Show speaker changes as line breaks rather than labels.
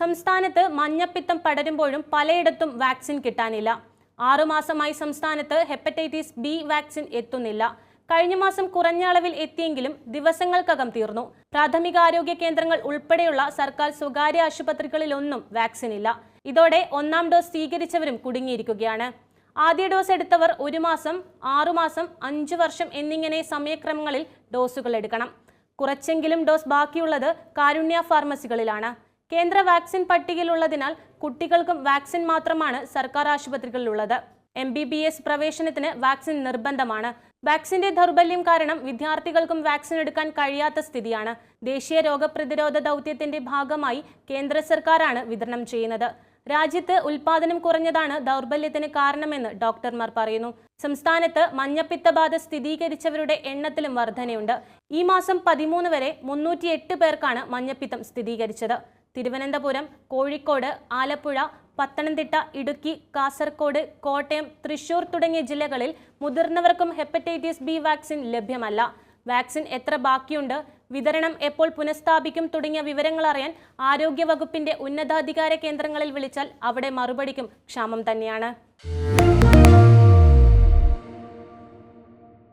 സംസ്ഥാനത്ത് മഞ്ഞപ്പിത്തം പടരുമ്പോഴും പലയിടത്തും വാക്സിൻ കിട്ടാനില്ല. ആറുമാസമായി സംസ്ഥാനത്ത് ഹെപ്പറ്റൈറ്റിസ് ബി വാക്സിൻ എത്തുന്നില്ല. കഴിഞ്ഞ മാസം കുറഞ്ഞ അളവിൽ എത്തിയെങ്കിലും ദിവസങ്ങൾക്കകം തീർന്നു. പ്രാഥമികാരോഗ്യ കേന്ദ്രങ്ങൾ ഉൾപ്പെടെയുള്ള സർക്കാർ സ്വകാര്യ ആശുപത്രികളിലൊന്നും വാക്സിൻ ഇല്ല. ഇതോടെ ഒന്നാം ഡോസ് സ്വീകരിച്ചവരും കുടുങ്ങിയിരിക്കുകയാണ്. ആദ്യ ഡോസ് എടുത്തവർ ഒരു മാസം ആറുമാസം അഞ്ചു വർഷം എന്നിങ്ങനെ സമയക്രമങ്ങളിൽ ഡോസുകൾ എടുക്കണം. കുറച്ചെങ്കിലും ഡോസ് ബാക്കിയുള്ളത് കാരുണ്യ ഫാർമസികളിലാണ്. കേന്ദ്ര വാക്സിൻ പട്ടികയിലുള്ളതിനാൽ കുട്ടികൾക്കും വാക്സിൻ മാത്രമാണ് സർക്കാർ ആശുപത്രികളിലുള്ളത്. എം ബി ബി എസ് പ്രവേശനത്തിന് വാക്സിൻ നിർബന്ധമാണ്. വാക്സിന്റെ ദൗർബല്യം കാരണം വിദ്യാർത്ഥികൾക്കും വാക്സിൻ എടുക്കാൻ കഴിയാത്ത സ്ഥിതിയാണ്. ദേശീയ രോഗപ്രതിരോധ ദൗത്യത്തിന്റെ ഭാഗമായി കേന്ദ്ര സർക്കാരാണ് വിതരണം ചെയ്യുന്നത്. രാജ്യത്ത് ഉൽപാദനം കുറഞ്ഞതാണ് ദൗർബല്യത്തിന് കാരണമെന്ന് ഡോക്ടർമാർ പറയുന്നു. സംസ്ഥാനത്ത് മഞ്ഞപ്പിത്തബാധ സ്ഥിരീകരിച്ചവരുടെ എണ്ണത്തിലും വർധനയുണ്ട്. ഈ മാസം പതിമൂന്ന് വരെ മുന്നൂറ്റിയെട്ട് പേർക്കാണ് മഞ്ഞപ്പിത്തം സ്ഥിരീകരിച്ചത്. തിരുവനന്തപുരം കോഴിക്കോട് ആലപ്പുഴ പത്തനംതിട്ട ഇടുക്കി കാസർഗോഡ് കോട്ടയം തൃശൂർ തുടങ്ങിയ ജില്ലകളിൽ മുതിർന്നവർക്കും ഹെപ്പറ്റൈറ്റിസ് ബി വാക്സിൻ ലഭ്യമല്ല. വാക്സിൻ എത്ര ബാക്കിയുണ്ട്? വിതരണം എപ്പോൾ പുനഃസ്ഥാപിക്കും തുടങ്ങിയ വിവരങ്ങൾ അറിയാൻ ആരോഗ്യവകുപ്പിന്റെ ഉന്നതാധികാര കേന്ദ്രങ്ങളിൽ വിളിച്ചാൽ അവിടെ മറുപടിക്കും ക്ഷാമം തന്നെയാണ്.